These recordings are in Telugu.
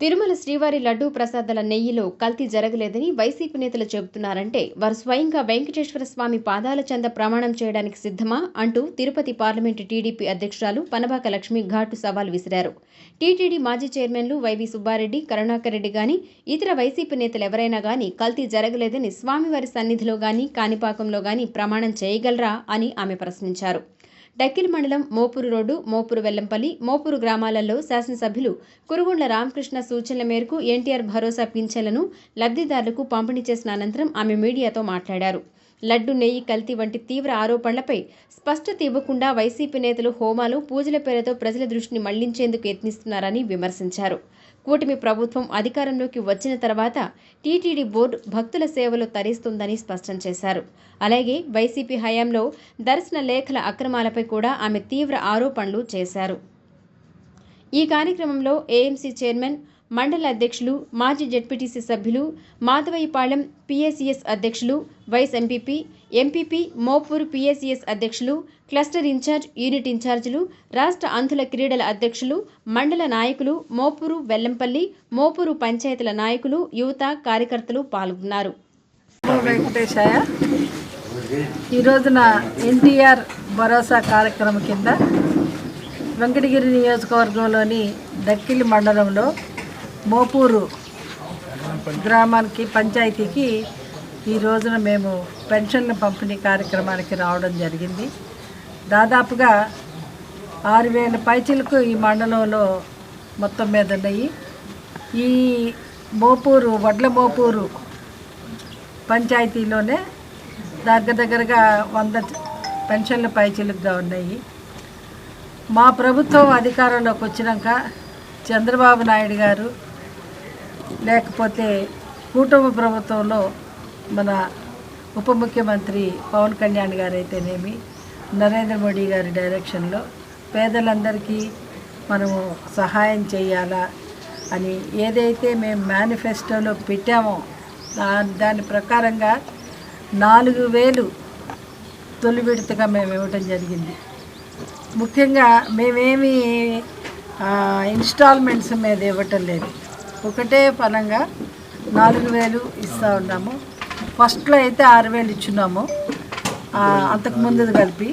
తిరుమల శ్రీవారి లడ్డూ ప్రసాదాల నెయ్యిలో కల్తీ జరగలేదని వైసీపీ నేతలు చెబుతున్నారంటే వారు స్వయంగా వెంకటేశ్వర స్వామి పాదాల చెంద ప్రమాణం చేయడానికి సిద్ధమా అంటూ తిరుపతి పార్లమెంటు టీడీపీ అధ్యక్షురాలు పనబాక లక్ష్మి ఘాటు సవాల్ విసిరారు. టీటీడీ మాజీ చైర్మన్లు వైవి సుబ్బారెడ్డి కరుణాకర్ రెడ్డి గాని ఇతర వైసీపీ నేతలు ఎవరైనా గాని కల్తీ జరగలేదని స్వామివారి సన్నిధిలో గాని కాణిపాకంలో గాని ప్రమాణం చేయగలరా అని ఆమె ప్రశ్నించారు. డక్కిల్ మండలం మోపూరు రోడ్డు మోపూరు వెల్లంపల్లి మోపూరు గ్రామాలలో శాసనసభ్యులు కురుగుండ్ల రామకృష్ణ సూచనల మేరకు ఎన్టీఆర్ భరోసా పింఛన్లను లబ్ధిదారులకు పంపిణీ చేసిన అనంతరం ఆమె మీడియాతో మాట్లాడారు. లడ్డు నెయ్యి కల్తీ వంటి తీవ్ర ఆరోపణలపై స్పష్టత ఇవ్వకుండా వైసీపీ నేతలు హోమాలు పూజల పేరుతో ప్రజల దృష్టిని మళ్ళించేందుకు యత్నిస్తున్నారని విమర్శించారు. కూటమి ప్రభుత్వం అధికారంలోకి వచ్చిన తర్వాత టీటీడీ బోర్డు భక్తుల సేవలు తరిస్తుందని స్పష్టం చేశారు. అలాగే వైసీపీ హయాంలో దర్శన లేఖల అక్రమాలపై కూడా ఆమె తీవ్ర ఆరోపణలు చేశారు. ఈ కార్యక్రమంలో ఏఎంసీ చైర్మన్ మండల అధ్యక్షులు మాజీ జడ్పీటీసీ సభ్యులు మాధవయ్యపాళెం పిఎసిఎస్ అధ్యక్షులు vice MPP MPP Mopuru PSCS అధ్యక్షులు క్లస్టర్ ఇన్ఛార్జ్ యూనిట్ ఇన్ఛార్జీలు రాష్ట్ర అంధుల క్రీడల అధ్యక్షులు మండల నాయకులు మోపూరు వెల్లంపల్లి మోపూరు పంచాయతీల నాయకులు యువత కార్యకర్తలు పాల్గొన్నారు. ఈరోజున ఈ రోజున ఎన్టీఆర్ భరోసా కార్యక్రమం కింద వెంకటగిరి నియోజకవర్గంలోని దక్కిలి మండలంలో మోపూరు గ్రామానికి పంచాయతీకి ఈ రోజున మేము పెన్షన్ల పంపిణీ కార్యక్రమానికి రావడం జరిగింది. దాదాపుగా ఆరు వేల పైచీలకు ఈ మండలంలో మొత్తం మీద ఉన్నాయి. ఈ మోపూరు వడ్ల మోపూరు పంచాయతీలోనే దగ్గర దగ్గరగా వంద పెన్షన్ల పైచీలుగా ఉన్నాయి. మా ప్రభుత్వం అధికారంలోకి వచ్చినాక చంద్రబాబు నాయుడు గారు లేకపోతే కూటమి ప్రభుత్వంలో మన ఉప ముఖ్యమంత్రి పవన్ కళ్యాణ్ గారు అయితేనేమి నరేంద్ర మోడీ గారి డైరెక్షన్లో పేదలందరికీ మనము సహాయం చేయాలా అని ఏదైతే మేము మేనిఫెస్టోలో పెట్టామో దాని ప్రకారంగా నాలుగు వేలు తొలి విడతగా మేము ఇవ్వటం జరిగింది. ముఖ్యంగా మేమేమి ఇన్స్టాల్మెంట్స్ మీద ఇవ్వటం లేదు. ఒకటే పనంగా నాలుగు వేలు ఇస్తూ ఉన్నాము. ఫస్ట్లో అయితే ఆరు వేలు ఇచ్చున్నాము. అంతకుముందు అంతకు ముందు కలిపి.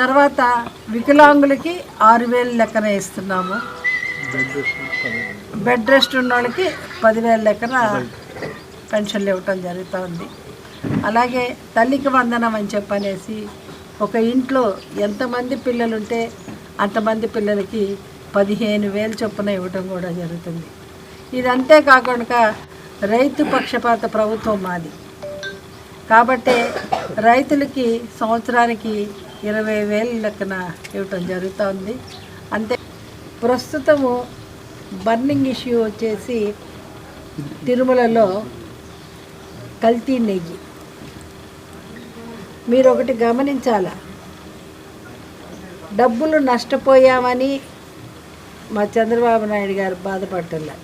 తర్వాత వికలాంగులకి ఆరు వేలు లెక్కన ఇస్తున్నాము. బెడ్ రెస్ట్ ఉన్న వాళ్ళకి పదివేల లెక్కన పెన్షన్లు ఇవ్వటం జరుగుతూ ఉంది. అలాగే తల్లికి వందనం అని చెప్పనేసి ఒక ఇంట్లో ఎంతమంది పిల్లలు ఉంటే అంతమంది పిల్లలకి పదిహేను వేలు చొప్పున ఇవ్వటం కూడా జరుగుతుంది. ఇదంతే కాకుండా రైతు పక్షపాత ప్రభుత్వం మాది. కాబట్టి రైతులకి సంవత్సరానికి ఇరవై వేలు లెక్కన ఇవ్వటం జరుగుతూ ఉంది అంతే ప్రస్తుతము బర్నింగ్ ఇష్యూ వచ్చేసి తిరుమలలో కల్తీ నెయ్యి. మీరు ఒకటి గమనించాలా? డబ్బులు నష్టపోయామని మా చంద్రబాబు నాయుడు గారు బాధపడుతున్నారు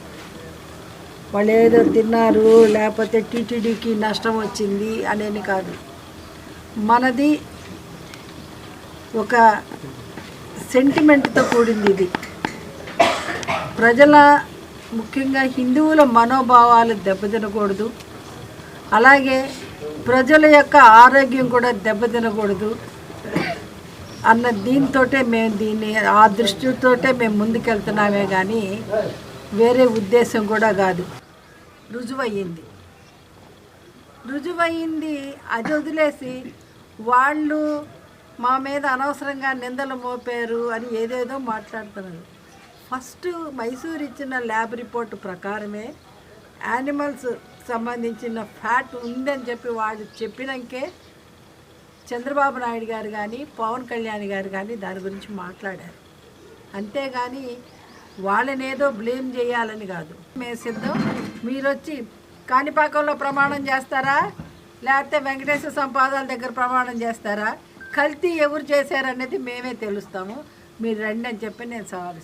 వాళ్ళు ఏదో తిన్నారు లేకపోతే టీటీడీకి నష్టం వచ్చింది అనేది కాదు. మనది ఒక సెంటిమెంట్తో కూడింది ఇది. ప్రజల ముఖ్యంగా హిందువుల మనోభావాలు దెబ్బతినకూడదు. అలాగే ప్రజల యొక్క ఆరోగ్యం కూడా దెబ్బతినకూడదు అన్న దీంతో మేము దీన్ని ఆ దృష్టితోటే మేము ముందుకెళ్తున్నామే కానీ వేరే ఉద్దేశం కూడా కాదు. రుజువయ్యింది. రుజువయ్యింది అది వదిలేసి వాళ్ళు మా మీద అనవసరంగా నిందలు మోపారు అని ఏదేదో మాట్లాడుతున్నారు. ఫస్ట్ మైసూర్ ఇచ్చిన ల్యాబ్ రిపోర్ట్ ప్రకారమే యానిమల్స్ సంబంధించిన ఫ్యాట్ ఉందని చెప్పి వాళ్ళు చెప్పినాకే చంద్రబాబు నాయుడు గారు కానీ పవన్ కళ్యాణ్ గారు కానీ దాని గురించి మాట్లాడారు. అంతేగాని వాళ్ళనేదో బ్లేమ్ చేయాలని కాదు. మేము సిద్ధం. మీరు వచ్చి కాణిపాకంలో ప్రమాణం చేస్తారా? లేకపోతే వెంకటేశ్వర సంపాదాల దగ్గర ప్రమాణం చేస్తారా? కల్తీ ఎవరు చేశారనేది మేమే తెలుస్తాము. మీరు రండి అని చెప్పి నేను సవాలు